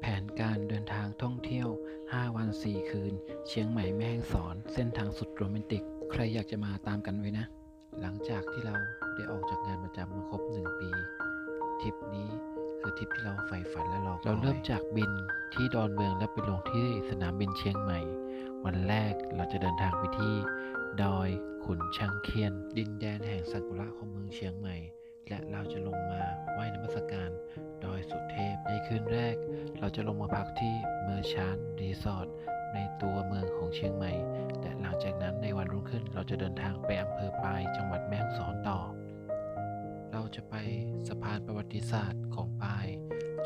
แผนการเดินทางท่องเที่ยว 5 วัน 4 คืน เชียงใหม่แม่ฮ่องสอน เส้นทางสุดโรแมนติก ใครอยากจะมาตามกันไว้นะ หลังจากที่เราได้ออกจากงานประจำมาครบ 1 ปีทริปนี้คือทริปที่เราใฝ่ฝันและรอคอยเราเริ่มจากบินที่ดอนเมืองและไปลงที่สนามบินเชียงใหม่ วันแรกเราจะเดินทางไปที่ ดอยขุนช้างเคียน ดินแดนแห่งซากุระของเมืองเชียงใหม่ และเราจะลงมาไหว้นมัสการ คืนแรก เราจะลงมาพักที่เมอร์ชานรีสอร์ทในตัวเมืองของเชียงใหม่ และหลังจากนั้นในวันรุ่งขึ้นเราจะเดินทางไปอำเภอปลายจังหวัดแม่ฮ่องสอนต่อ เราจะไปสะพานประวัติศาสตร์ของปลาย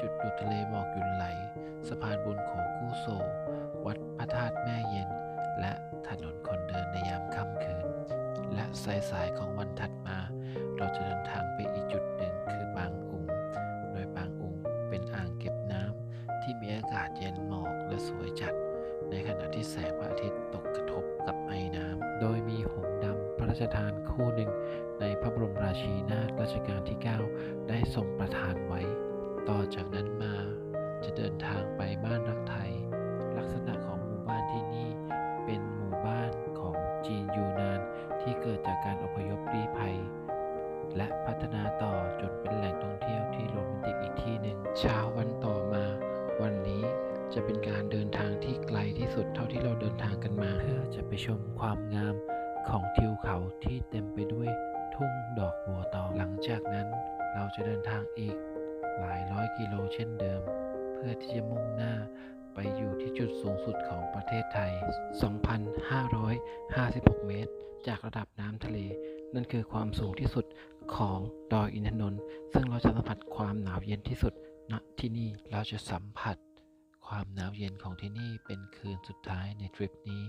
จุดดูทะเลหมอกหยุนไหล สะพานบุญของกู้โซ วัดพระธาตุแม่เย็น และถนนคนเดินในยามค่ำคืน และสายๆของวันถัดมา เราจะเดินทางไป ที่มีอากาศเย็นหมอกและสวยจัด ในขณะที่แสงพระอาทิตย์ตกกระทบกับไอ้น้ำ โดยมีหงดำพระราชทานคู่หนึ่ง ในพระบรมราชีนาถรัชกาลที่ 9 ได้ทรงประทานไว้ ต่อจากนั้นมาจะเดินทางไปบ้านรักไทย ลักษณะของหมู่บ้านที่นี่เป็นหมู่บ้านของจีนยูนานที่เกิดจากการอพยพลี้ภัย และพัฒนาต่อจนเป็นแหล่งท่องเที่ยวที่โรแมนติกอีกที่หนึ่งเช้าวันต่อมา จะเป็นการเดินทางที่ไกลที่สุดเท่าที่เราเดินทางกันมา เพื่อจะไปชมความงามของทิวเขาที่เต็มไปด้วยทุ่งดอกบัวตอง หลังจากนั้นเราจะเดินทางอีกหลายร้อยกิโลเช่นเดิม เพื่อที่จะมุ่งหน้าไปอยู่ที่จุดสูงสุดของประเทศไทย 2,556 เมตร จากระดับน้ำทะเล นั่นคือความสูงที่สุดของดอยอินทนนท์ซึ่งเราจะสัมผัสความหนาวเย็นที่สุดณที่นี่เราจะสัมผัส ความหนาวเย็นของที่นี่เป็นคืนสุดท้ายในทริปนี้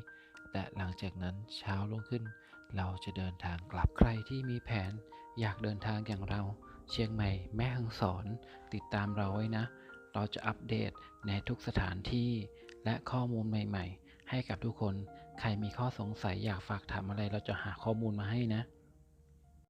และหลังจากนั้นเช้ารุ่งขึ้น เราจะเดินทางกลับใครที่มีแผน อยากเดินทางอย่างเรา เชียงใหม่แม่ฮ่องสอนติดตามเราไว้นะ เราจะอัปเดตในทุกสถานที่ และข้อมูลใหม่ ๆ ให้กับทุกคน ใครมีข้อสงสัยอยากฝากถามอะไรเราจะหาข้อมูลมาให้นะ